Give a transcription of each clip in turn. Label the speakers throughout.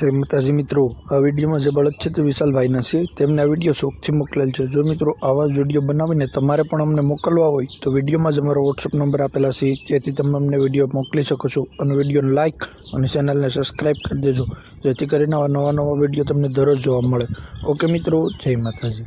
Speaker 1: જય માતાજી મિત્રો, આ વિડીયોમાં જે બળદ છે તે વિશાલભાઈના છે. તેમને આ વીડિયો શોખથી મોકલેલ છે. જો મિત્રો આવા જ વીડિયો બનાવીને તમારે પણ અમને મોકલવા હોય, તો વિડીયોમાં જ અમારો વોટ્સઅપ નંબર આપેલા છે. જેથી તમે અમને વીડિયો મોકલી શકો છો. અને વિડીયોને લાઇક અને ચેનલને સબસ્ક્રાઈબ કરી દેજો. જેથી કરીને આવા નવા નવા વીડિયો તમને દરરોજ જોવા મળે. ઓકે મિત્રો, જય માતાજી.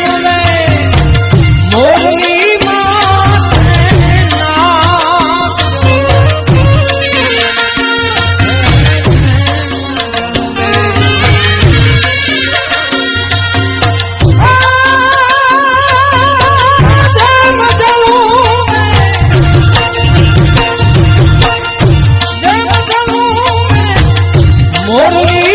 Speaker 2: Yeah.